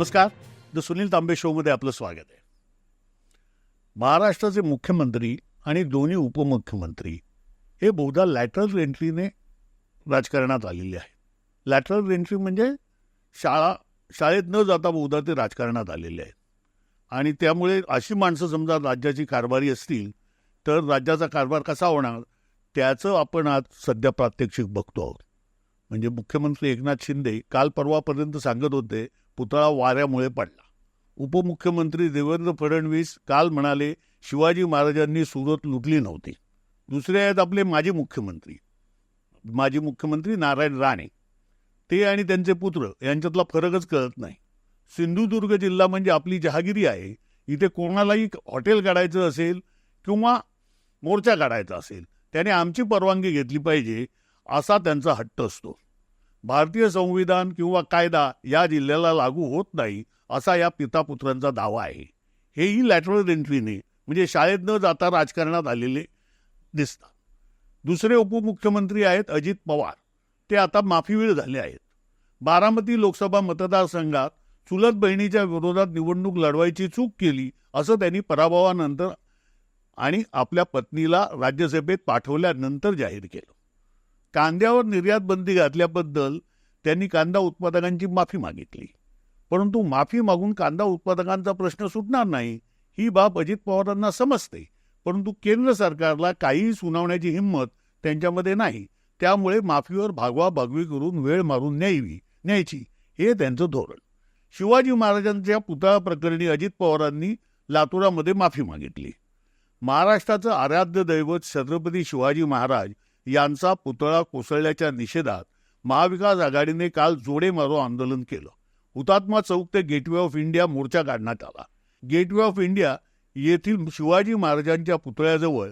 नमस्कार. द सुनील तांबे शोमध्ये आपलं स्वागत आहे. महाराष्ट्राचे मुख्यमंत्री आणि दोन्ही उपमुख्यमंत्री हे बहुधा लॅटरल एंट्रीने राजकारणात आलेले आहेत. लॅटरल एंट्री म्हणजे शाळा शाळेत न जाता बहुधा ते राजकारणात आलेले आहेत. आणि त्यामुळे अशी माणसं समजा राज्याची कारभारी असतील तर राज्याचा कारभार कसा होणार त्याचं आपण आज सध्या प्रात्यक्षिक बघतो आहोत. म्हणजे मुख्यमंत्री एकनाथ शिंदे काल परवापर्यंत सांगत होते पुतळा वाऱ्यामुळे पडला. उपमुख्यमंत्री देवेंद्र फडणवीस काल म्हणाले शिवाजी महाराजांनी सुरत लुटली नव्हती. दुसरे आहेत आपले माजी मुख्यमंत्री. माजी मुख्यमंत्री नारायण राणे. ते आणि त्यांचे पुत्र यांच्यातला फरकच कळत नाही. सिंधुदुर्ग जिल्हा म्हणजे आपली जहागिरी आहे. इथे कोणालाही हॉटेल काढायचं असेल किंवा मोर्चा काढायचा असेल त्याने आमची परवानगी घेतली पाहिजे असा त्यांचा हट्ट असतो. भारतीय संविधान किंवा कायदा या जिल्ह्याला लागू होत नाही असा या पितापुत्रांचा दावा आहे. हेही लॅटरल एंट्रीने म्हणजे शाळेत न जाता राजकारणात आलेले दिसतात. दुसरे उपमुख्यमंत्री आहेत अजित पवार. ते आता माफीवीर झाले आहेत. बारामती लोकसभा मतदारसंघात चुलत बहिणीच्या विरोधात निवडणूक लढवायची चूक केली असं त्यांनी पराभवानंतर आणि आपल्या पत्नीला राज्यसभेत पाठवल्यानंतर जाहीर केलं. कांद्यावर निर्यात बंदी घातल्याबद्दल त्यांनी कांदा उत्पादकांची माफी मागितली. परंतु माफी मागून कांदा उत्पादकांचा प्रश्न सुटणार नाही ही बाब अजित पवारांना समजते. परंतु केंद्र सरकारला काहीही सुनावण्याची हिंमत त्यांच्यामध्ये नाही. त्यामुळे माफीवर भागवा भागवी करून वेळ मारून न्यायवी न्यायची हे त्यांचं धोरण. शिवाजी महाराजांच्या पुतळा प्रकरणी अजित पवारांनी लातुरामध्ये माफी मागितली. महाराष्ट्राचं आराध्य दैवत छत्रपती शिवाजी महाराज यांचा पुतळा कोसळल्याच्या निषेधात महाविकास आघाडीने काल जोडे मारो आंदोलन केलं. हुतात्मा चौक ते गेटवे ऑफ इंडिया मोर्चा काढण्यात आला. गेटवे ऑफ इंडिया येथील शिवाजी महाराजांच्या पुतळ्याजवळ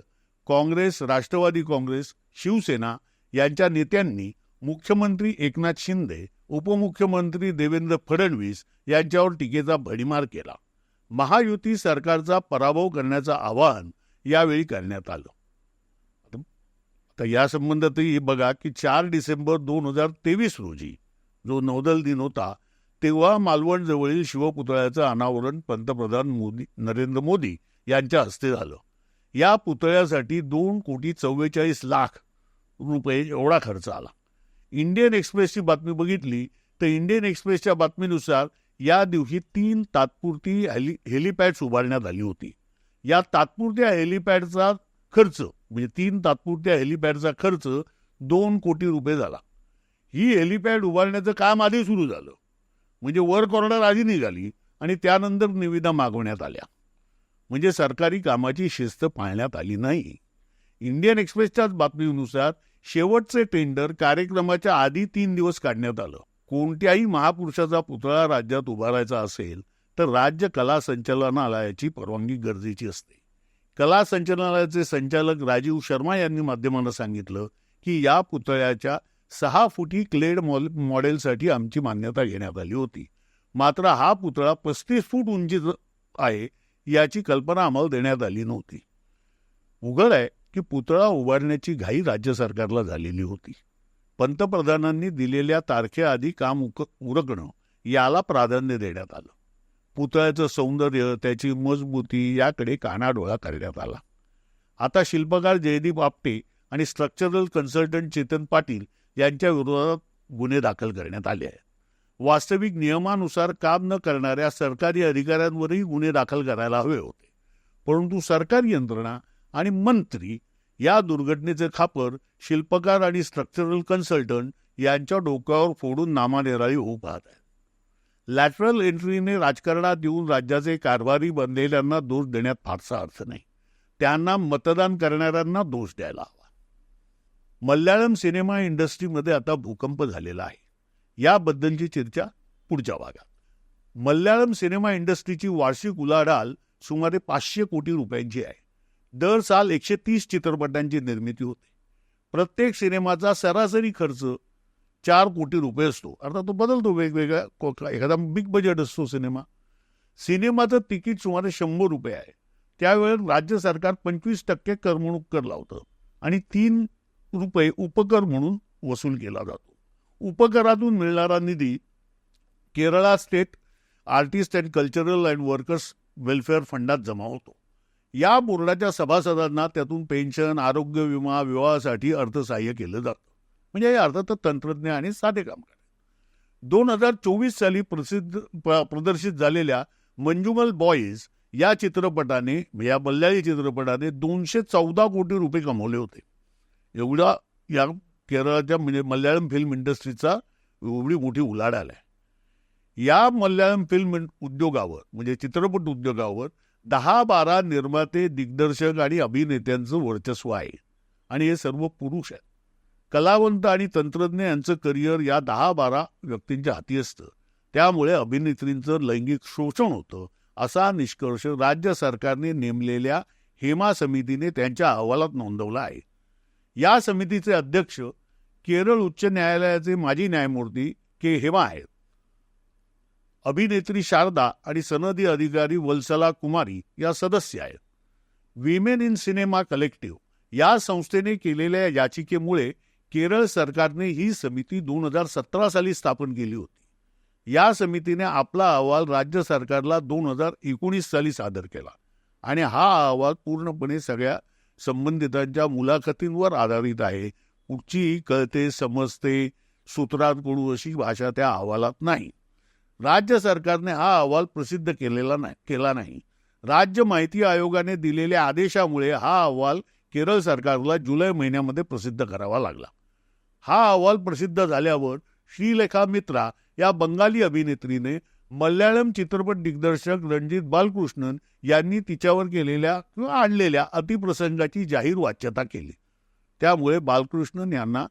काँग्रेस राष्ट्रवादी काँग्रेस शिवसेना यांच्या नेत्यांनी मुख्यमंत्री एकनाथ शिंदे उपमुख्यमंत्री देवेंद्र फडणवीस यांच्यावर टीकेचा भडीमार केला. महायुती सरकारचा पराभव करण्याचं आवाहन यावेळी करण्यात आलं. तर या संबंधातही बघा की चार डिसेंबर दोन हजार तेवीस रोजी जो नौदल दिन होता तेव्हा मालवणजवळील शिवपुतळ्याचं अनावरण पंतप्रधान मोदी नरेंद्र मोदी यांच्या हस्ते झालं. या पुतळ्यासाठी दोन कोटी चव्वेचाळीस लाख रुपये एवढा खर्च आला. इंडियन एक्सप्रेसची बातमी बघितली तर इंडियन एक्सप्रेसच्या बातमीनुसार या दिवशी तीन तात्पुरती हेली हेलिपॅड्स उभारण्यात आली होती. या तात्पुरत्या हेलिपॅडचा खर्च म्हणजे तीन तात्पुरत्या हेलिपॅडचा खर्च दोन कोटी रुपये झाला. ही हेलिपॅड उभारण्याचं काम आधी सुरू झालं. म्हणजे वर्क ऑर्डर आधी निघाली आणि त्यानंतर निविदा मागवण्यात आल्या. म्हणजे सरकारी कामाची शिस्त पाळण्यात आली नाही. इंडियन एक्सप्रेसच्याच बातमीनुसार शेवटचे टेंडर कार्यक्रमाच्या आधी तीन दिवस काढण्यात आलं. कोणत्याही महापुरुषाचा पुतळा राज्यात उभारायचा असेल तर राज्य कला संचालनालयाची परवानगी गरजेची असते. कला संचालनालयाचे संचालक राजीव शर्मा यांनी माध्यमांना सांगितलं की या पुतळ्याच्या सहा फुटी क्लेड मॉल मॉडेलसाठी आमची मान्यता घेण्यात आली होती. मात्र हा पुतळा पस्तीस फूट उंची आहे याची कल्पना आम्हाला देण्यात आली नव्हती. उघड आहे की पुतळा उभारण्याची घाई राज्य सरकारला झालेली होती. पंतप्रधानांनी दिलेल्या तारखेआधी काम उक उरकणं याला प्राधान्य देण्यात आलं. पुतळ्याचं सौंदर्य त्याची मजबूती याकडे कानाडोळा करण्यात आला. आता शिल्पकार जयदीप आपटे आणि स्ट्रक्चरल कन्सल्टंट चेतन पाटील यांच्या विरोधात गुन्हे दाखल करण्यात आले आहेत. वास्तविक नियमानुसार काम न करणाऱ्या सरकारी अधिकाऱ्यांवरही गुन्हे दाखल करायला हवे होते. परंतु सरकारी यंत्रणा आणि मंत्री या दुर्घटनेचे खापर शिल्पकार आणि स्ट्रक्चरल कन्सल्टंट यांच्या डोक्यावर फोडून नामानिराळी होऊ पाहत आहेत. लॅटरल एंट्रीने राजकारणात येऊन राज्याचे कारभारी बनलेल्यांना दोष देण्यात फारसा अर्थ नाही. त्यांना मतदान करणाऱ्यांना दोष द्यायला हवा. मल्याळम सिनेमा इंडस्ट्रीमध्ये आता भूकंप झालेला आहे. याबद्दलची चर्चा पुढच्या भागात. मल्याळम सिनेमा इंडस्ट्रीची वार्षिक उलाढाल सुमारे पाचशे कोटी रुपयांची आहे. दर साल एकशे तीस चित्रपटांची निर्मिती होते. प्रत्येक सिनेमाचा सरासरी खर्च चार कोटी रुपये असतो. अर्थात तो बदलतो वेगवेगळ्या को- एखादा बिग बजेट असतो सिनेमा सिनेमाचं तिकीट सुमारे शंभर रुपये आहे. त्यावेळेस राज्य सरकार पंचवीस टक्के करमणूक कर लावतं. आणि तीन रुपये उपकर म्हणून वसूल केला जातो. उपकरातून मिळणारा निधी Kerala state artist and cultural and workers welfare फंडात जमा होतो. या बोर्डाच्या सभासदांना त्यातून पेन्शन आरोग्य विमा विवाहासाठी अर्थसहाय्य केलं जातं. म्हणजे अर्थात तंत्रज्ञ आणि साधे कामगार दोन हजार चोवीस साली प्रसिद्ध प्रदर्शित झालेल्या मंजुमल बॉईज या चित्रपटाने या मल्याळी चित्रपटाने दोनशे चौदा कोटी रुपये कमवले होते. एवढा या केरळाच्या म्हणजे मल्याळम फिल्म इंडस्ट्रीचा एवढी मोठी उलाढाल आहे. या मल्याळम फिल्म उद्योगावर म्हणजे चित्रपट उद्योगावर दहा बारा निर्माते दिग्दर्शक आणि अभिनेत्यांचं वर्चस्व आहे. आणि हे सर्व पुरुष आहेत. कलावंत आणि तंत्रज्ञ यांचं करिअर या दहा बारा व्यक्तींच्या हाती असतं. त्यामुळे अभिनेत्रींचं लैंगिक शोषण होतं असा निष्कर्ष राज्य सरकारने नेमलेल्या हेमा समितीने त्यांच्या अहवालात नोंदवला आहे. या समितीचे अध्यक्ष केरळ उच्च न्यायालयाचे माजी न्यायमूर्ती के. हेमा आहेत. अभिनेत्री शारदा आणि सनदी अधिकारी वल्सला कुमारी या सदस्य आहेत. विमेन इन सिनेमा कलेक्टिव्ह या संस्थेने केलेल्या याचिकेमुळे केरळ सरकारने ही समिती दोन हजार सतरा साली स्थापन केली होती. या समितीने आपला अहवाल राज्य सरकारला दोन हजार एकोणीस साली सादर केला आणि हा अहवाल पूर्णपणे सगळ्या संबंधितांच्या मुलाखतींवर आधारित आहे. कुठचीही कळते समजते सूत्रात कोणू अशी भाषा त्या अहवालात नाही. राज्य सरकारने हा अहवाल प्रसिद्ध केलेला नाही केला नाही. राज्य माहिती आयोगाने दिलेल्या आदेशामुळे हा अहवाल केरळ सरकारला जुलै महिन्यामध्ये प्रसिद्ध करावा लागला. हा अहवाल प्रसिद्ध झाल्यावर श्रीलेखा मित्रा या बंगाली अभिनेत्रीने मल्याळम चित्रपट दिग्दर्शक रणजित बालकृष्णन यांनी तिच्यावर केलेल्या किंवा आणलेल्या अतिप्रसंगाची जाहीर वाच्यता केली. त्यामुळे बालकृष्णन यांना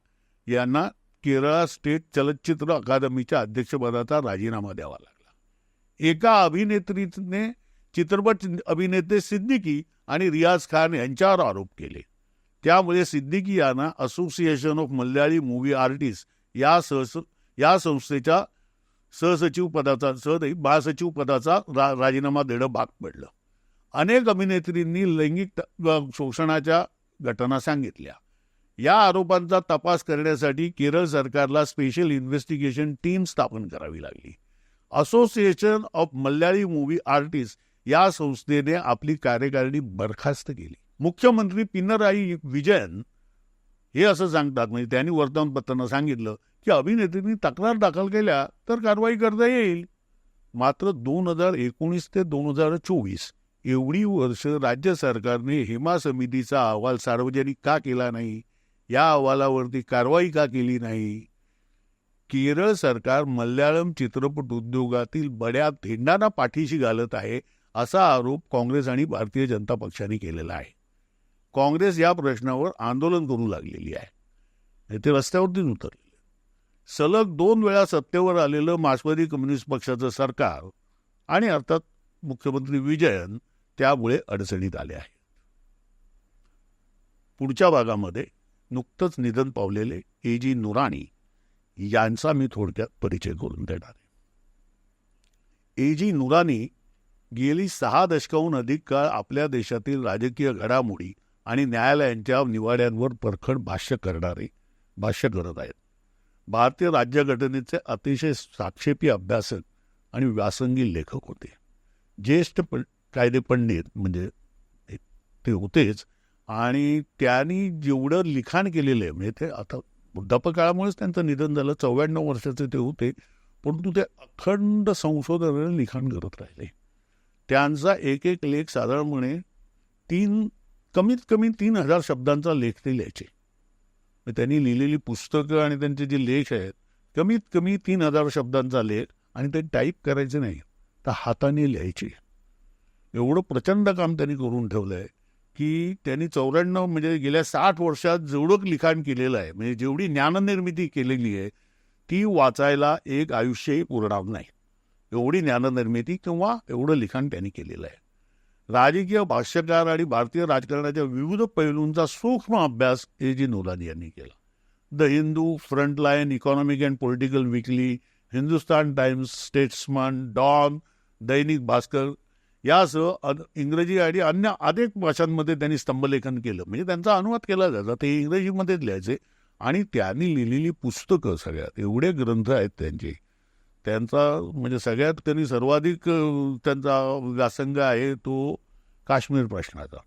यांना केरळा स्टेट चलच्चित्र अकादमीच्या अध्यक्षपदाचा राजीनामा द्यावा लागला. एका अभिनेत्रीने चित्रपट अभिनेते सिद्दीकी आणि रियाज खान यांच्यावर आरोप केले. त्यामुळे सिद्दीकी यांना association of Malayali movie artist या सहस या संस्थेच्या सहसचिव पदाचा सह महासचिव पदाचा रा राजीनामा देणं भाग पडलं. अनेक अभिनेत्रींनी लैंगिक शोषणाच्या घटना सांगितल्या. या आरोपांचा तपास करण्यासाठी केरळ सरकारला स्पेशल इन्व्हेस्टिगेशन टीम स्थापन करावी लागली. Association of Malayali movie artist या संस्थेने आपली कार्यकारिणी बरखास्त केली. मुख्यमंत्री पिनराई विजयन हे असं सांगतात. म्हणजे त्यांनी वर्तमानपत्रांना सांगितलं की अभिनेत्रींनी तक्रार दाखल केल्या तर कारवाई करता येईल. मात्र दोन हजार एकोणीस ते दोन हजार चोवीस एवढी वर्ष राज्य सरकारने हेमा समितीचा अहवाल सार्वजनिक का केला नाही? या अहवालावरती कारवाई का केली नाही? केरळ सरकार मल्याळम चित्रपट उद्योगातील बड्या धेंडांना पाठीशी घालत आहे असा आरोप काँग्रेस आणि भारतीय जनता पक्षाने केलेला आहे. काँग्रेस या प्रश्नावर आंदोलन करू लागलेली आहे. ते रस्त्यावरतीच उतरलेले. सलग दोन वेळा सत्तेवर आलेलं मार्क्सवादी कम्युनिस्ट पक्षाचं सरकार आणि अर्थात मुख्यमंत्री विजयन त्यामुळे अडचणीत आले आहे पुढच्या भागामध्ये नुकतंच निधन पावलेले ए जी नुराणी यांचा मी थोडक्यात परिचय करून देणार आहे. ए जी नुराणी गेली सहा दशकाहून अधिक काळ आपल्या देशातील राजकीय घडामोडी आणि न्यायालयांच्या निवाड्यांवर परखड भाष्य करणारे भाष्य करत आहेत. भारतीय राज्यघटनेचे अतिशय साक्षेपी अभ्यासक आणि व्यासंगी लेखक होते. ज्येष्ठ प कायदे पंडित म्हणजे ते- होतेच आणि त्यांनी जेवढं लिखाण केलेलं आहे म्हणजे ते आता वृद्धापकाळामुळेच त्यांचं निधन झालं चौऱ्याण्णव वर्षाचे ते होते परंतु ते अखंड संशोधनाने लिखाण करत राहिले. त्यांचा एक एक लेख साधारणपणे तीन कमीत कमी तीन हजार शब्दांचा लेख ते लिहायचे. मग त्यांनी लिहिलेली पुस्तकं आणि त्यांचे जे लेख आहेत कमीत कमी तीन हजार शब्दांचा लेख आणि ते टाईप करायचे नाही तर हाताने लिहायचे. एवढं प्रचंड काम त्यांनी करून ठेवलं आहे की त्यांनी चौऱ्याण्णव म्हणजे गेल्या साठ वर्षात जेवढं लिखाण केलेलं आहे म्हणजे जेवढी ज्ञाननिर्मिती केलेली आहे ती वाचायला एक आयुष्यही पुरणार नाही. एवढी ज्ञाननिर्मिती किंवा एवढं लिखाण त्यांनी केलेलं आहे. राजकीय भाष्यकार आणि भारतीय राजकारणाच्या विविध पैलूंचा सूक्ष्म अभ्यास ए. जी. नोलानी यांनी केला. The Hindu Frontline economic and political weekly Hindustan Times Statesman Dawn Dainik Bhaskar यासह इंग्रजी आणि अन्य अनेक भाषांमध्ये त्यांनी स्तंभलेखन केलं. म्हणजे त्यांचा अनुवाद केला जायचा. ते इंग्रजीमध्येच लिहायचे आणि त्यांनी लिहिलेली पुस्तकं सगळ्यात. एवढे ग्रंथ आहेत त्यांचे. त्यांचा म्हणजे सगळ्यात त्यांनी सर्वाधिक त्यांचा व्यासंग आहे तो काश्मीर प्रश्नाचा.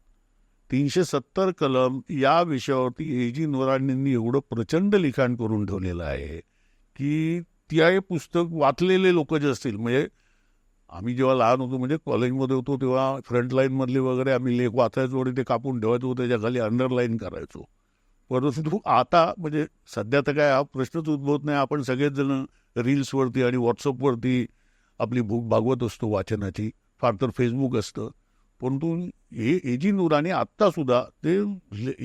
तीनशे सत्तर कलम या विषयावरती ए. जी. नोरानींनी एवढं प्रचंड लिखाण करून ठेवलेलं आहे की त्या हे पुस्तक वाचलेले लोक जे असतील म्हणजे आम्ही जेव्हा लहान होतो म्हणजे कॉलेजमध्ये होतो तेव्हा फ्रंटलाईनमधले वगैरे आम्ही लेख वाचायचो आणि ते कापून ठेवायचो त्याच्याखाली अंडरलाईन करायचो. परंतु आता म्हणजे सध्या तर काय हा प्रश्नच उद्भवत नाही. आपण सगळेच जण रील्सवरती आणि व्हॉट्सअपवरती आपली भूक भागवत असतो वाचनाची. फार तर फेसबुक असतं. परंतु हे ए जी नुराने आत्तासुद्धा ते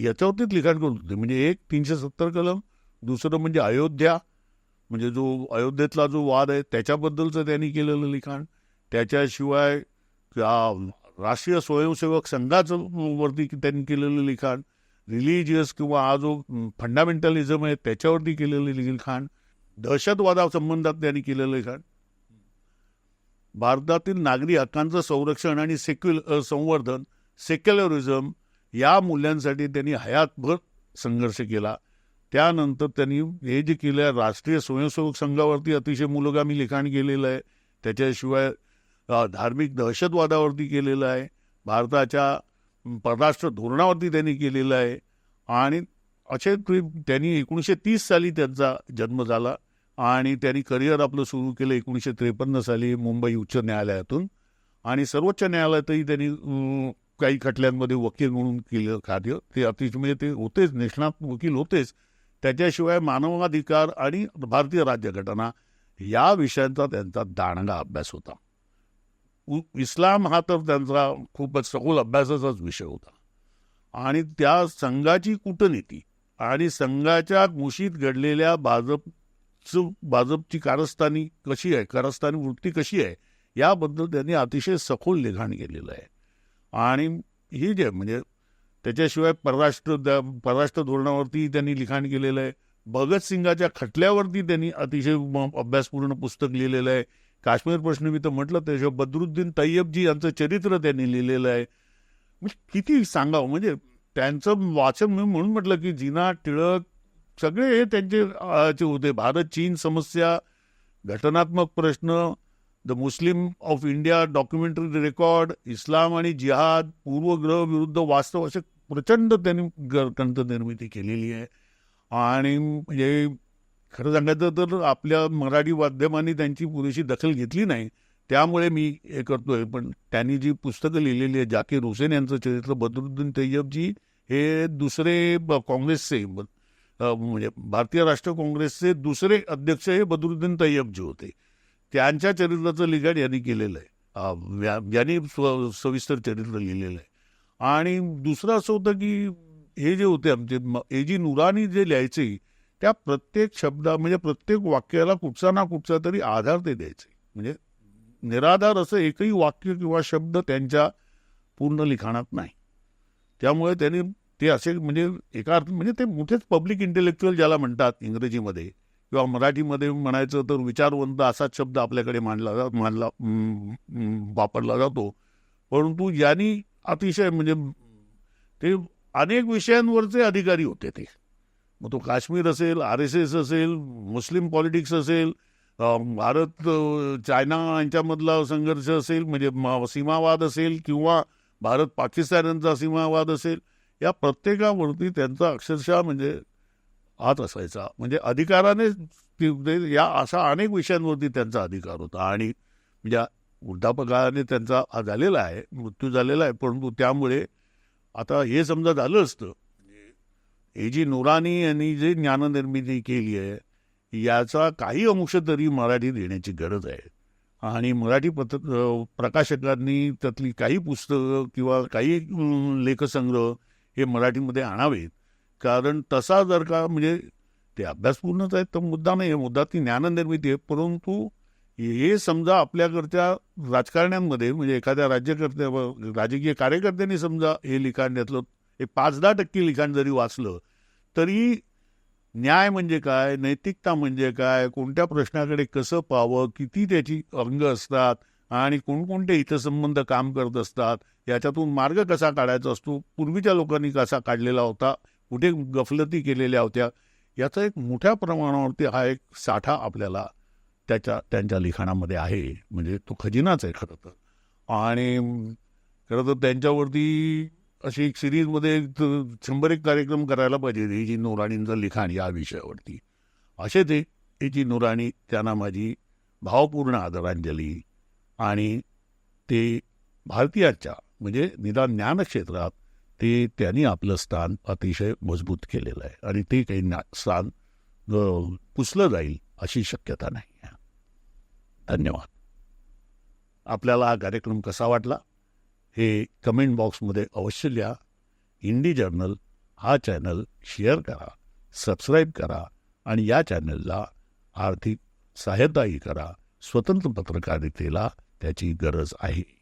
याच्यावरतीच लिखाण करत होते. म्हणजे एक तीनशे सत्तर कलम दुसरं म्हणजे अयोध्या म्हणजे जो अयोध्येतला जो वाद आहे त्याच्याबद्दलचं त्यांनी केलेलं लिखाण. त्याच्याशिवाय राष्ट्रीय स्वयंसेवक संघाचं वरती त्यांनी केलेलं लिखाण. रिलिजियस किंवा हा जो फंडामेंटलिझम आहे त्याच्यावरती केलेलं लिखाण दहशतवादासंबंधात त्यांनी केलेलं लिखाण भारतातील नागरी हक्कांचं संरक्षण आणि सेक्युल संवर्धन सेक्युलरिझम या मूल्यांसाठी त्यांनी हयातभर संघर्ष केला. त्यानंतर त्यांनी हे जे केलं आहे राष्ट्रीय स्वयंसेवक संघावरती अतिशय मुलगामी लिखाण केलेलं आहे. त्याच्याशिवाय धार्मिक दहशतवादावरती केलेलं आहे. भारताच्या परराष्ट्र धोरणावरती त्यांनी केलेलं आहे. आणि असे ते- त्यांनी एकोणीसशे तीस साली त्यांचा जन्म झाला. आणि त्यांनी करिअर आपलं सुरू केलं एकोणीसशे त्रेपन्न साली मुंबई उच्च न्यायालयातून. आणि सर्वोच्च न्यायालयातही त्यांनी काही खटल्यांमध्ये वकील म्हणून केलं कार्य ते अतिशय म्हणजे ते होतेच निष्णात वकील होतेच. त्याच्याशिवाय मानवाधिकार आणि भारतीय राज्यघटना या विषयांचा त्यांचा दांडगा अभ्यास होता. इस्लाम हा तर त्यांचा खूपच सखोल अभ्यासाचाच विषय होता. आणि त्या संघाची कूटनीती आणि संघाच्या मुशीत घडलेल्या भाजपचं भाजपची कारस्थानी कशी आहे कारस्थानी वृत्ती कशी आहे याबद्दल त्यांनी अतिशय सखोल लिखाण केलेलं आहे. आणि ही जे म्हणजे त्याच्याशिवाय परराष्ट्र परराष्ट्र धोरणावरती त्यांनी लिखाण केलेलं आहे. भगतसिंगाच्या खटल्यावरती त्यांनी अतिशय म- अभ्यासपूर्ण पुस्तक लिहिलेलं आहे. काश्मीर प्रश्न मी तर म्हटलं त्याच्यावर बदरुद्दीन तय्यबजी यांचं चरित्र त्यांनी लिहिलेलं आहे मी किती सांगावं? म्हणजे त्यांचं वाचन मी म्हणून म्हटलं की जिना टिळक सगळे हे त्यांचे होते. भारत चीन समस्या घटनात्मक प्रश्न the Muslim of India documentary record इस्लाम आणि जिहाद पूर्वग्रह विरुद्ध वास्तव असे प्रचंड त्यांनी ग- ग्रंथनिर्मिती केलेली आहे. आणि म्हणजे खरं सांगायचं तर आपल्या मराठी माध्यमांनी त्यांची पुरेशी दखल घेतली नाही. त्यामुळे मी हे करतोय. पण त्यांनी जी पुस्तकं लिहिलेली आहे जाकीर हुसेन यांचं चरित्र बदरुद्दीन तय्यबजी हे दुसरे काँग्रेसचे म्हणजे भारतीय राष्ट्र काँग्रेसचे दुसरे अध्यक्ष हे बदरुद्दीन तय्यबजी होते. त्यांच्या चरित्राचं लिखाण यांनी केलेलं आहे. यांनी स्व- सविस्तर चरित्र लिहिलेलं आहे. आणि दुसरं असं होतं की हे जे होते आमचे ए जी नुरानी जे लिहायचे त्या प्रत्येक शब्दा म्हणजे प्रत्येक वाक्याला कुठचा ना कुठचा तरी आधार ते द्यायचे. म्हणजे निराधार असं एकही वाक्य किंवा शब्द त्यांच्या पूर्ण लिखाणात नाही. त्यामुळे त्यांनी ते असे म्हणजे एका अर्थ म्हणजे ते मोठेच पब्लिक इंटेलेक्च्युअल ज्याला म्हणतात इंग्रजीमध्ये किंवा मराठीमध्ये म्हणायचं तर विचारवंत असाच शब्द आपल्याकडे मांडला जा मांडला वापरला जातो. परंतु यांनी अतिशय म्हणजे ते अनेक विषयांवरचे अधिकारी होते ते. मग तो काश्मीर असेल आर एस एस असेल मुस्लिम पॉलिटिक्स असेल भारत चायना यांच्यामधला संघर्ष असेल म्हणजे सीमावाद असेल किंवा भारत पाकिस्तान यांचा सीमावाद असेल या प्रत्येकावरती त्यांचा अक्षरशः म्हणजे हात असायचा. म्हणजे अधिकाराने म्हणजे या अशा अनेक विषयांवरती त्यांचा अधिकार होता. आणि म्हणजे वृद्धापकाळाने त्यांचा हा झालेला आहे मृत्यू झालेला आहे परंतु त्यामुळे आता हे समजा झालं असतं हे जी नुरानी यांनी जे ज्ञाननिर्मिती केली आहे याचा काही अंश तरी मराठीत येण्याची गरज आहे. आणि मराठी पत्र प्रकाशकांनी त्यातली काही पुस्तकं किंवा काही लेखसंग्रह हे मराठीमध्ये आणावेत. कारण तसा जर का म्हणजे ते अभ्यासपूर्णच आहेत तर मुद्दा नाही आहे. मुद्दा ती ज्ञाननिर्मिती आहे. परंतु हे समजा आपल्याकडच्या राजकारण्यांमध्ये म्हणजे एखाद्या राज्यकर्त्या राजकीय कार्यकर्त्यांनी समजा हे लिखाण त्यातलं एक पाच दहा टक्के लिखाण जरी वाचलं तरी न्याय म्हणजे काय नैतिकता म्हणजे काय कोणत्या प्रश्नाकडे कसं पाहावं किती त्याची अंग असतात आणि कोणकोणते हितसंबंध काम करत असतात याच्यातून मार्ग कसा काढायचा असतो पूर्वीच्या लोकांनी कसा काढलेला होता कुठे गफलती केलेल्या होत्या याचा एक मोठ्या प्रमाणावरती हा एक साठा आपल्याला त्याच्या त्यांच्या लिखाणामध्ये आहे. म्हणजे तो खजिनाच आहे खरं तर. आणि खरं तर त्यांच्यावरती अशी एक सिरीजमध्ये शंभर एक कार्यक्रम करायला पाहिजे हे जी नोराणींचं लिखाण या विषयावरती. असे ते हे जी नोराणी त्यांना माझी भावपूर्ण आदरांजली आणि ते भारतीयाच्या म्हणजे निदान ज्ञानक्षेत्रात ते त्यांनी आपलं स्थान अतिशय मजबूत केलेलं आहे आणि ते काही स्थान पुसलं जाईल अशी शक्यता नाही धन्यवाद. आपल्याला हा कार्यक्रम कसा वाटला? हे कमेंट बॉक्समध्ये अवश्य लिहा. हिंदी जर्नल हा चॅनल शेअर करा सबस्क्राईब करा आणि या चॅनलला आर्थिक सहाय्यताही करा. स्वतंत्र पत्रकारितेला त्याची गरज आहे.